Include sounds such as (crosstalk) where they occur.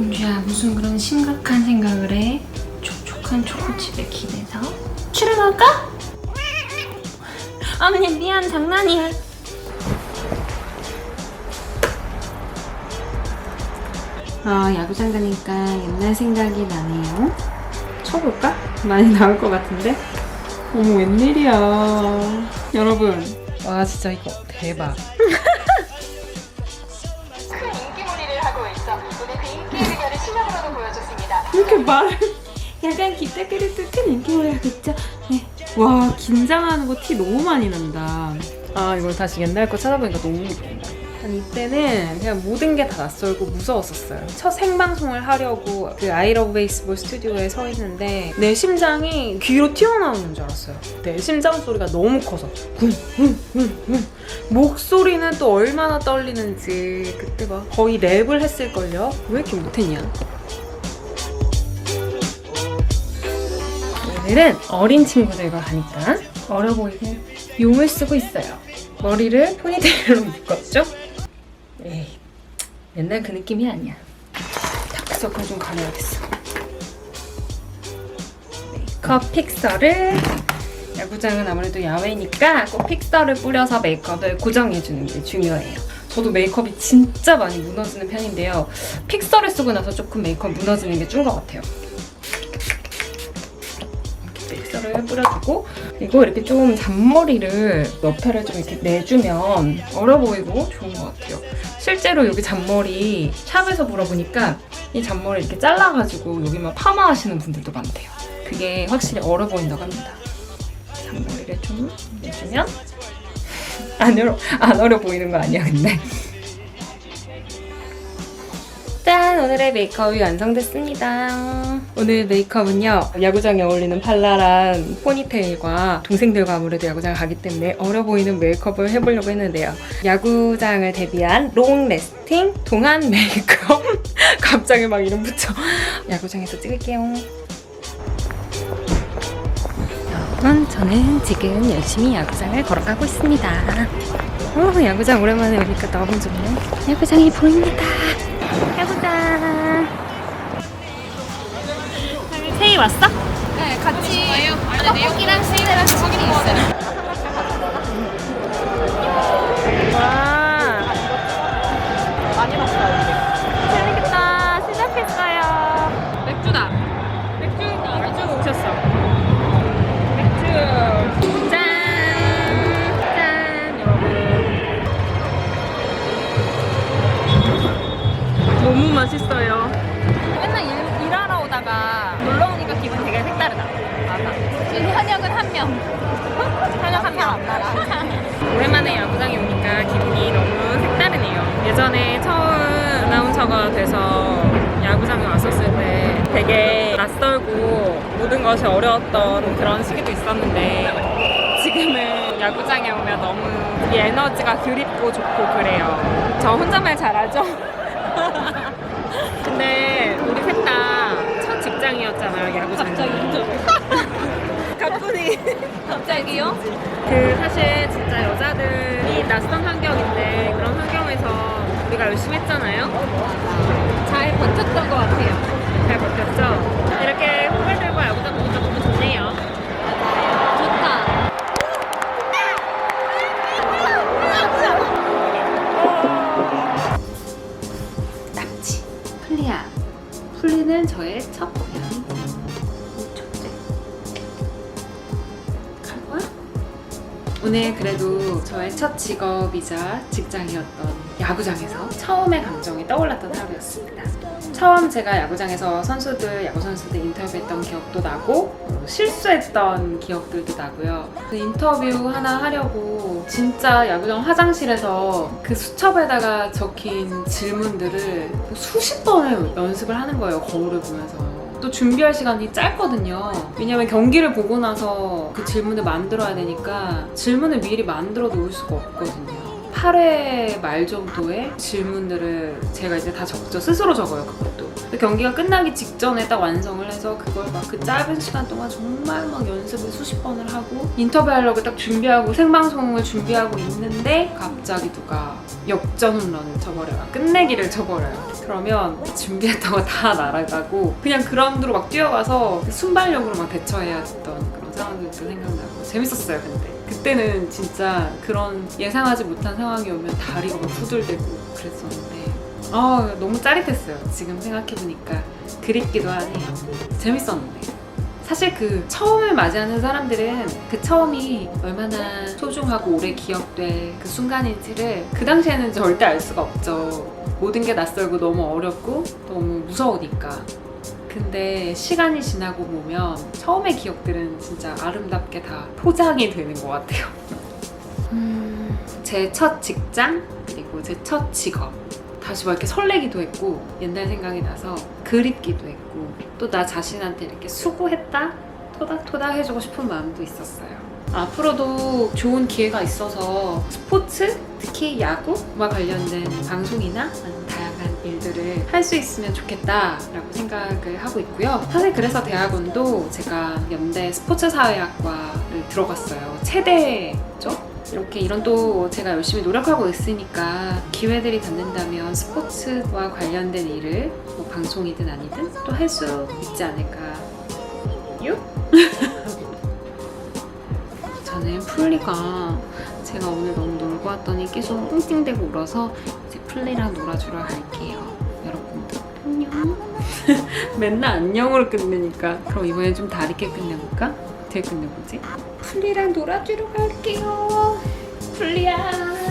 공주야 무슨 그런 심각한 생각을 해? 촉촉한 초코칩에 기대서 출연할까? 어머니 미안 장난이야 아 야구장 가니까 옛날 생각이 나네요 쳐볼까? 많이 나올 것 같은데? 어머 웬일이야 여러분 와 진짜 이거 대박 (laughs) 실력으로도 보여줬습니다. 이렇게 말을 (laughs) 약간 기타 그릇도 큰 인기몰이 하고 있죠? 네. 와 긴장하는 거 티 너무 많이 난다 아 이걸 다시 옛날 거 찾아보니까 너무 웃긴다 한 이때는 그냥 모든 게 다 낯설고 무서웠었어요. 첫 생방송을 하려고 그 아이러브 베이스볼 스튜디오에 서 있는데 내 심장이 귀로 튀어나오는 줄 알았어요. 내 심장 소리가 너무 커서 쿵쿵쿵쿵. 목소리는 또 얼마나 떨리는지 그때 막 거의 랩을 했을걸요? 왜 이렇게 못했냐? 오늘은 어린 친구들과 가니까 어려 보이고 용을 쓰고 있어요. 머리를 포니테일로 묶었죠? 에이, 옛날 그 느낌이 아니야. 다크서클 좀 가려야겠어. 메이크업 픽서를 야구장은 아무래도 야외니까 꼭 픽서를 뿌려서 메이크업을 고정해주는 게 중요해요. 저도 메이크업이 진짜 많이 무너지는 편인데요. 픽서를 쓰고 나서 조금 메이크업 무너지는 게준것 같아요. 픽서를 뿌려주고 그리고 이렇게 좀 잔머리를 옆에를 좀 이렇게 내주면 어려 보이고 좋은 것 같아요. 실제로 여기 잔머리 샵에서 물어보니까 이 잔머리 이렇게 잘라가지고 여기만 파마하시는 분들도 많대요. 그게 확실히 어려 보인다고 합니다. 잔머리를 좀 내주면 안 어려, 안 어려 보이는 거 아니야 근데 오늘의 메이크업이 완성됐습니다. 오늘 메이크업은요, 야구장에 어울리는 발랄한 포니테일과 동생들과 아무래도 야구장 가기 때문에 어려 보이는 메이크업을 해보려고 했는데요. 야구장을 대비한 롱 레스팅 동안 메이크업. (laughs) 갑자기 막 이름 붙여. 야구장에서 찍을게요. 여러분, 저는 지금 열심히 야구장을 걸어가고 있습니다. 어, 야구장 오랜만에 오니까 너무 좋네. 야구장이 보입니다. 왔어? 네, 같이 떡볶이랑 스이드랑 저기 있어요. 와. 많이 봤어요. 재밌겠다. 시작했어요. 맥주다. 맥주, 맥주 오셨어. 맥주. 짠. 짠, 여러분. 너무 맛있어요. 현역은 한 명. (laughs) 현역 한 명 안 나가. (laughs) 오랜만에 야구장에 오니까 기분이 너무 색다르네요. 예전에 처음 아나운서가 돼서 야구장에 왔었을 때 되게 낯설고 모든 것이 어려웠던 그런 시기도 있었는데 지금은 야구장에 오면 너무 이 에너지가 그립고 좋고 그래요. 저 혼잣말 잘하죠? (laughs) 근데 우리 셋 다 첫 직장이었잖아요, 야구장. 갑자기 가뿐히. (laughs) 갑자기요? 그 사실 진짜 여자들이 낯선 환경인데 그런 환경에서 우리가 열심히 했잖아요. 잘 버텼던 것 같아요. 잘 버텼죠? 오늘 그래도 저의 첫 직업이자 직장이었던 야구장에서 처음의 감정이 떠올랐던 하루였습니다. 처음 제가 야구장에서 선수들, 야구 선수들 인터뷰했던 기억도 나고 어, 실수했던 기억들도 나고요. 그 인터뷰 하나 하려고 진짜 야구장 화장실에서 그 수첩에다가 적힌 질문들을 수십 번을 연습을 하는 거예요. 거울을 보면서. 또 준비할 시간이 짧거든요. 왜냐면 경기를 보고 나서 그 질문을 만들어야 되니까 질문을 미리 만들어 놓을 수가 없거든요. 8회 말 정도의 질문들을 제가 이제 다 적죠. 스스로 적어요, 그것도. 경기가 끝나기 직전에 딱 완성을 해서 그걸 막 그 짧은 시간 동안 정말 막 연습을 수십 번을 하고 인터뷰 하려고 딱 준비하고 생방송을 준비하고 있는데 갑자기 누가 역전 홈런을 쳐버려요. 끝내기를 쳐버려요. 그러면 준비했던 거 다 날아가고 그냥 그라운드로 막 뛰어가서 그 순발력으로 막 대처해야 했던 그런 상황들도 생각나고 재밌었어요, 근데. 그때는 진짜 그런 예상하지 못한 상황이 오면 다리가 막 후들대고 그랬었는데 아 너무 짜릿했어요. 지금 생각해보니까 그립기도 하네요. 재밌었는데. 사실 그 처음을 맞이하는 사람들은 그 처음이 얼마나 소중하고 오래 기억될 그 순간인지를 그 당시에는 절대 알 수가 없죠. 모든 게 낯설고 너무 어렵고 너무 무서우니까. 근데 시간이 지나고 보면 처음의 기억들은 진짜 아름답게 다 포장이 되는 것 같아요. 음, 제 첫 직장 그리고 제 첫 직업 다시 막 이렇게 설레기도 했고 옛날 생각이 나서 그립기도 했고 또 나 자신한테 이렇게 수고했다 토닥토닥 해주고 싶은 마음도 있었어요. 앞으로도 좋은 기회가 있어서 스포츠, 특히 야구와 관련된 방송이나 일들을 할 수 있으면 좋겠다라고 생각을 하고 있고요. 사실 그래서 대학원도 제가 연대 스포츠사회학과를 들어갔어요. 체대죠? 이렇게 이런 또 제가 열심히 노력하고 있으니까 기회들이 닿는다면 스포츠와 관련된 일을 뭐 방송이든 아니든 또 할 수 있지 않을까 요? (laughs) 저는 풀리가 제가 오늘 너무 놀고 왔더니 계속 띵띵대고 울어서 풀리랑 놀아주러 갈게요. 여러분들 안녕. (laughs) 맨날 안녕으로 끝내니까 그럼 이번엔 좀 다르게 끝내볼까? 어떻게 끝내보지? 풀리랑 놀아주러 갈게요. 풀리야.